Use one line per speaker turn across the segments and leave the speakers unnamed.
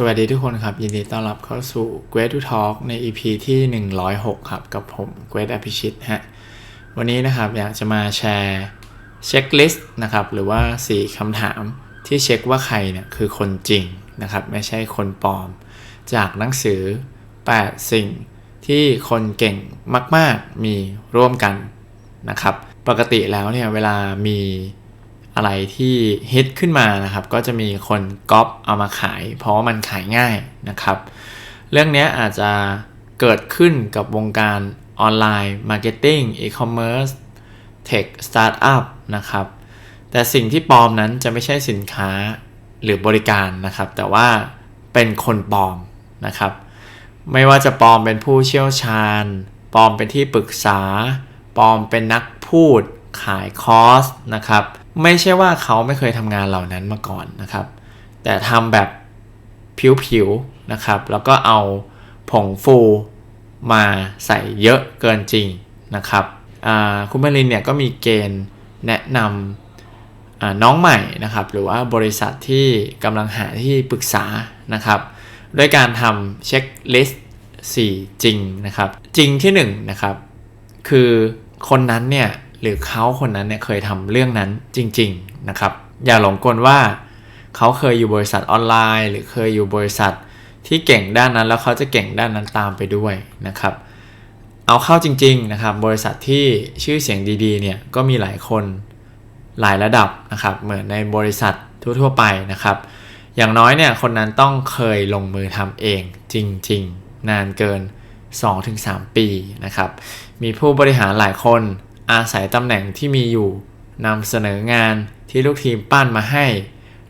สวัสดีทุกคนครับ ยินดีต้อนรับเข้าสู่ Great to Talk ใน EP ที่ 106 ครับ กับผม Great อภิชิตฮะวันนี้นะครับอยากจะมาแชร์เช็คลิสต์นะครับ หรือว่า 4คำถามที่เช็คว่าใครเนี่ยคือคนจริงนะครับ ไม่ใช่คนปลอม จากหนังสือ 8 สิ่งที่คนเก่งมาก ๆ มีร่วมกันนะครับ ปกติแล้วเนี่ยเวลามี อะไรที่ฮิตขึ้นมานะครับ ก็จะมีคนก๊อปเอามาขาย เพราะว่ามันขายง่ายนะครับ เรื่องนี้อาจจะเกิดขึ้นกับวงการออนไลน์มาร์เก็ตติ้งอีคอมเมิร์ซเทคสตาร์ทอัพนะครับ แต่สิ่งที่ปลอมนั้นจะไม่ใช่สินค้าหรือบริการนะครับ แต่ว่าเป็นคนปลอมนะครับ ไม่ว่าจะปลอมเป็นผู้เชี่ยวชาญปลอมเป็นที่ปรึกษาปลอมเป็นนักพูดขายคอร์สนะครับ ไม่ใช่ว่าเขาไม่เคยทำงานเหล่านั้นมาก่อนนะครับ แต่ทำแบบผิวๆนะครับ แล้วก็เอาผงฟูมาใส่เยอะเกินจริงนะครับคุณมารินเนี่ยก็มีเกณฑ์แนะนำน้องใหม่นะครับ หรือว่าบริษัทที่กำลังหาที่ปรึกษานะครับด้วยการทำเช็คลิสต์4จริงนะครับ จริงที่1นนะครับคือคนนั้นเนี่ย หรือเขาคนนั้นเนี่ยเคยทำเรื่องนั้นจริง ๆนะครับ อย่าหลงกลว่าเขาเคยอยู่บริษัทออนไลน์ หรือเคยอยู่บริษัทที่เก่งด้านนั้นแล้วเขาจะเก่งด้านนั้นตามไปด้วยนะครับ เอาเข้าจริงๆนะครับ บริษัทที่ชื่อเสียงดีๆเนี่ยก็มีหลายคนหลายระดับนะครับ เหมือนในบริษัททั่วๆไปนะครับ อย่างน้อยเนี่ยคนนั้นต้องเคยลงมือทำเองจริง ๆ นานเกิน 2-3 ปีนะครับ มีผู้บริหารหลายคน อาศัยตำแหน่งที่มีอยู่นำเสนองานที่ลูกทีมปั้นมาให้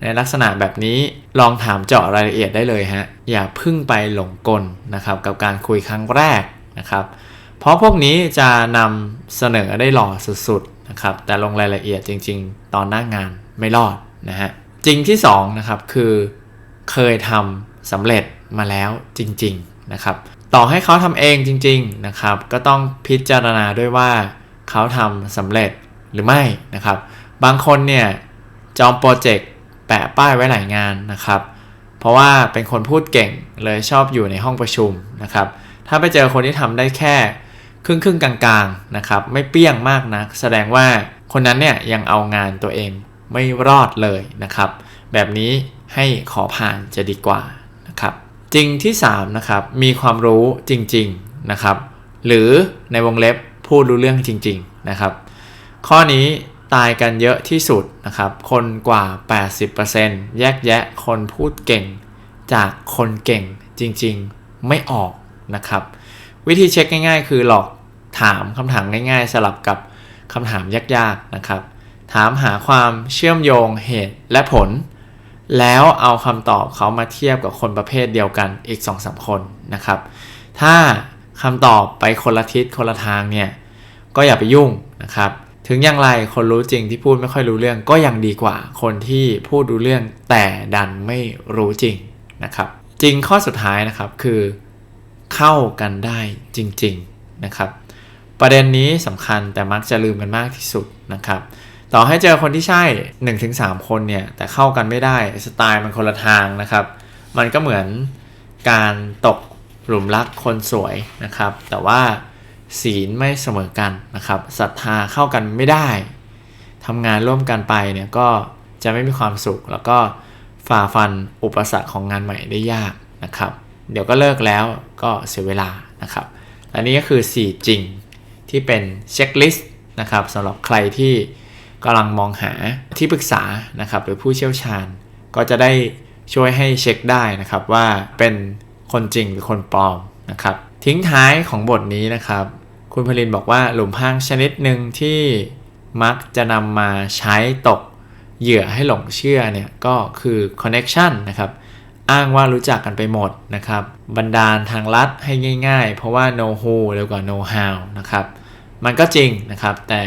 ในลักษณะแบบนี้ลองถามเจาะรายละเอียดได้เลยฮะ อย่าพึ่งไปหลงกลนะครับกับการคุยครั้งแรกนะครับ เพราะพวกนี้จะนำเสนอได้หล่อสุดๆนะครับแต่ลงรายละเอียดจริง ๆ ตอนหน้างงานไม่รอดนะฮะจริงที่2นะครับคือเคยทำสำเร็จมาแล้วจริง ๆนะครับ ต่อให้เขาทำเองจริง ๆนะครับ ก็ต้องพิจารณาด้วยว่า เขาทำสำเร็จหรือไม่นะครับ บางคนเนี่ยจองโปรเจกต์แปะป้ายไว้หลายงานนะครับ เพราะว่าเป็นคนพูดเก่งเลยชอบอยู่ในห้องประชุมนะครับ ถ้าไปเจอคนที่ทำได้แค่ครึ่งครึ่งกลางๆนะครับ ไม่เปี้ยงมากนะแสดงว่าคนนั้นเนี่ยยังเอางานตัวเองไม่รอดเลยนะครับ แบบนี้ให้ขอผ่านจะดีกว่านะครับ จริงที่3นะครับมีความรู้จริงๆนะครับ หรือในวงเล็บ พูดรู้เรื่องจริง ๆนะครับ ข้อนี้ตายกันเยอะที่สุดนะครับ คนกว่า 80%แยกแยะคนพูดเก่ง จากคนเก่งจริงๆไม่ออกนะครับ วิธีเช็คง่ายๆ คือหลอกถามคำถามง่ายๆ สลับกับคำถามยากๆนะครับ ถามหาความเชื่อมโยงเหตุและผล แล้วเอาคำตอบเขามาเทียบกับคนประเภทเดียวกันอีก 2-3 คนนะครับ ถ้า คำตอบไปคนละทิศคนละทางเนี่ยก็อย่าไปยุ่งนะครับถึงอย่างไรคนรู้จริงที่พูดไม่ค่อยรู้เรื่องก็ยังดีกว่า คนที่พูดรู้เรื่องแต่ดันไม่รู้จริงนะครับ จริงข้อสุดท้ายนะครับคือเข้ากันได้จริงๆนะครับ ประเด็นนี้สำคัญแต่มักจะลืมกันมากที่สุดนะครับ ต่อให้เจอคนที่ใช่ 1-3 คนเนี่ยแต่เข้ากันไม่ได้สไตล์มันคนละทางนะครับ มันก็เหมือนการตก หลุมรักคนสวยนะครับ แต่ว่าศีลไม่เสมอกันนะครับศรัทธาเข้ากันไม่ได้ทำงานร่วมกันไปเนี่ยก็จะไม่มีความสุข แล้วก็ฝ่าฟันอุปสรรคของงานใหม่ได้ยากนะครับ เดี๋ยวก็เลิกแล้วก็เสียเวลานะครับอันนี้ก็คือ 4 จริงที่เป็นเช็คลิสต์นะครับสำหรับใครที่กำลังมองหาที่ปรึกษานะครับหรือผู้เชี่ยวชาญ ก็จะได้ช่วยให้เช็คได้นะครับว่าเป็น คนจริงหรือคนปลอมนะครับ ทิ้งท้ายของบทนี้นะครับ คุณพลินบอกว่าหลุมพรางชนิดหนึ่งที่มักจะนำมาใช้ตกเหยื่อให้หลงเชื่อเนี่ยก็คือ connection นะครับ อ้างว่ารู้จักกันไปหมดนะครับ บันดาลทางลัดให้ง่าย ๆ เพราะว่า know who เร็วกว่า know how นะครับ มันก็จริงนะครับ แต่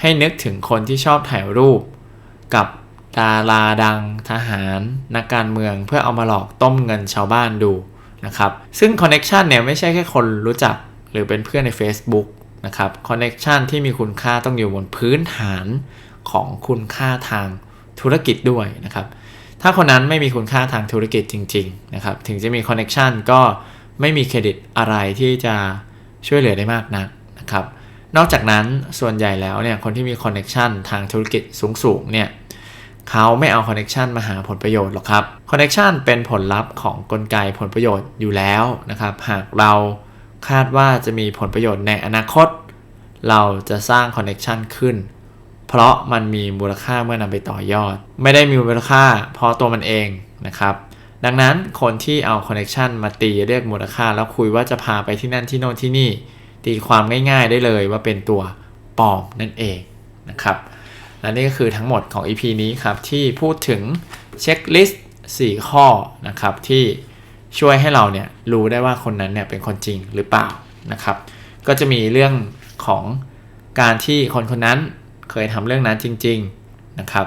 ให้นึกถึงคนที่ชอบถ่ายรูป กับดาราดังทหาร นักการเมืองเพื่อเอามาหลอกต้มเงินชาวบ้านดู นะครับซึ่งคอนเน็ชันเนี่ยไม่ใช่แค่คนรู้จักหรือเป็นเพื่อนใน Facebook นะครับคอนเน็ชันที่มีคุณค่าต้องอยู่บนพื้นฐานของคุณค่าทางธุรกิจด้วยนะครับถ้าคนนั้นไม่มีคุณค่าทางธุรกิจจริงๆนะครับถึงจะมีคอนเน็ชันก็ไม่มีเครดิตอะไรที่จะช่วยเหลือได้มากนักนะครับนอกจากนั้นส่วนใหญ่แล้วเนี่ยคนที่มีคอนเน็ชันทางธุรกิจสูงๆเนี่ย เขาไม่เอาคอนเน็ชันมาหาผลประโยชน์หรอกครับคอนเน็ชันเป็นผลลัพธ์ของกลไกผลประโยชน์อยู่แล้วนะครับ หากเราคาดว่าจะมีผลประโยชน์ในอนาคต เราจะสร้างคอนเน็ชันขึ้น เพราะมันมีมูลค่าเมื่อนำไปต่อยอด ไม่ได้มีมูลค่าเพราะตัวมันเองนะครับดังนั้นคนที่เอาคอนเน็ชันมาตีเรียกมูลค่า แล้วคุยว่าจะพาไปที่นั่นที่โน่นที่นี่ ตีความง่ายๆได้เลยว่าเป็นตัวปลอมนั่นเองนะครับ และนี่ก็คือทั้งหมดของ EP นี้ครับที่พูดถึงเช็คลิสต์4ข้อนะครับที่ช่วยให้เราเนี่ยรู้ได้ว่าคนนั้นเนี่ยเป็นคนจริงหรือเปล่านะครับ ก็จะมีเรื่องของการที่คนคนนั้นเคยทำเรื่องนั้นจริง ๆนะครับ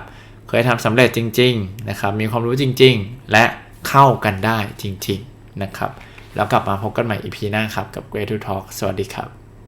เคยทำสำเร็จจริง ๆ นะครับ มีความรู้จริง ๆ และเข้ากันได้จริง ๆ นะครับ แล้วกลับมาพบกันใหม่ EP หน้าครับกับ Great to Talk สวัสดีครับ